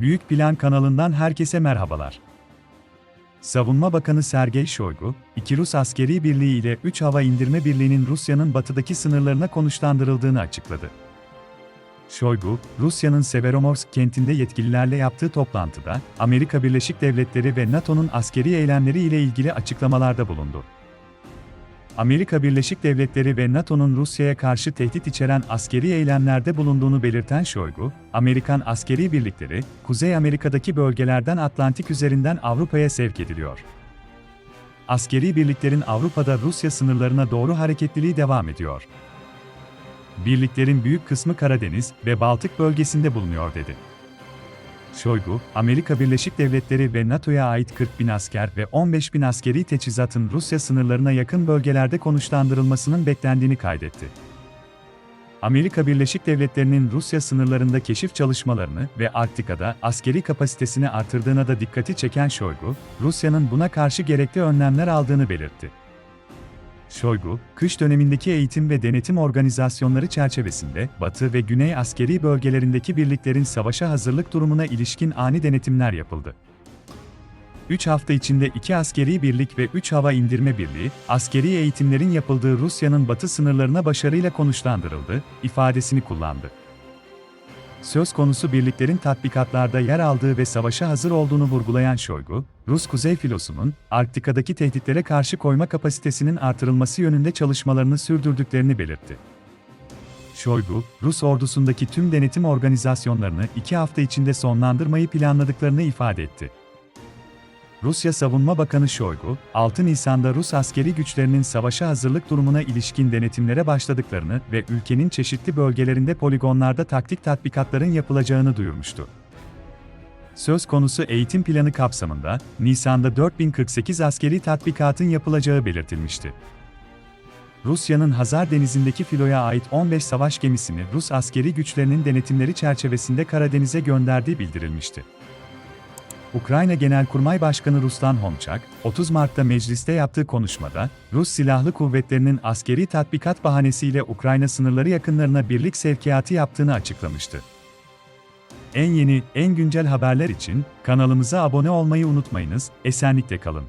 Büyük Plan kanalından herkese merhabalar. Savunma Bakanı Sergey Shoigu, iki Rus askeri birliği ile 3 hava indirme birliğinin Rusya'nın batıdaki sınırlarına konuşlandırıldığını açıkladı. Shoigu, Rusya'nın Severomorsk kentinde yetkililerle yaptığı toplantıda, Amerika Birleşik Devletleri ve NATO'nun askeri eylemleri ile ilgili açıklamalarda bulundu. Amerika Birleşik Devletleri ve NATO'nun Rusya'ya karşı tehdit içeren askeri eylemlerde bulunduğunu belirten Shoigu, Amerikan askeri birlikleri, Kuzey Amerika'daki bölgelerden Atlantik üzerinden Avrupa'ya sevk ediliyor. Askeri birliklerin Avrupa'da Rusya sınırlarına doğru hareketliliği devam ediyor. Birliklerin büyük kısmı Karadeniz ve Baltık bölgesinde bulunuyor dedi. Shoigu, Amerika Birleşik Devletleri ve NATO'ya ait 40 bin asker ve 15 bin askeri teçhizatın Rusya sınırlarına yakın bölgelerde konuşlandırılmasının beklendiğini kaydetti. Amerika Birleşik Devletleri'nin Rusya sınırlarında keşif çalışmalarını ve Arktika'da askeri kapasitesini artırdığına da dikkati çeken Shoigu, Rusya'nın buna karşı gerekli önlemler aldığını belirtti. Shoigu, kış dönemindeki eğitim ve denetim organizasyonları çerçevesinde Batı ve Güney askeri bölgelerindeki birliklerin savaşa hazırlık durumuna ilişkin ani denetimler yapıldı. 3 hafta içinde iki askeri birlik ve 3 hava indirme birliği, askeri eğitimlerin yapıldığı Rusya'nın batı sınırlarına başarıyla konuşlandırıldı, ifadesini kullandı. Söz konusu birliklerin tatbikatlarda yer aldığı ve savaşa hazır olduğunu vurgulayan Shoigu, Rus Kuzey Filosu'nun Arktika'daki tehditlere karşı koyma kapasitesinin artırılması yönünde çalışmalarını sürdürdüklerini belirtti. Shoigu, Rus ordusundaki tüm denetim organizasyonlarını iki hafta içinde sonlandırmayı planladıklarını ifade etti. Rusya Savunma Bakanı Shoigu, 6 Nisan'da Rus askeri güçlerinin savaşa hazırlık durumuna ilişkin denetimlere başladıklarını ve ülkenin çeşitli bölgelerinde poligonlarda taktik tatbikatların yapılacağını duyurmuştu. Söz konusu eğitim planı kapsamında, Nisan'da 4048 askeri tatbikatın yapılacağı belirtilmişti. Rusya'nın Hazar Denizi'ndeki filoya ait 15 savaş gemisini Rus askeri güçlerinin denetimleri çerçevesinde Karadeniz'e gönderdiği bildirilmişti. Ukrayna Genelkurmay Başkanı Ruslan Homçak, 30 Mart'ta mecliste yaptığı konuşmada, Rus Silahlı Kuvvetleri'nin askeri tatbikat bahanesiyle Ukrayna sınırları yakınlarına birlik sevkiyatı yaptığını açıklamıştı. En yeni, en güncel haberler için kanalımıza abone olmayı unutmayınız, esenlikle kalın.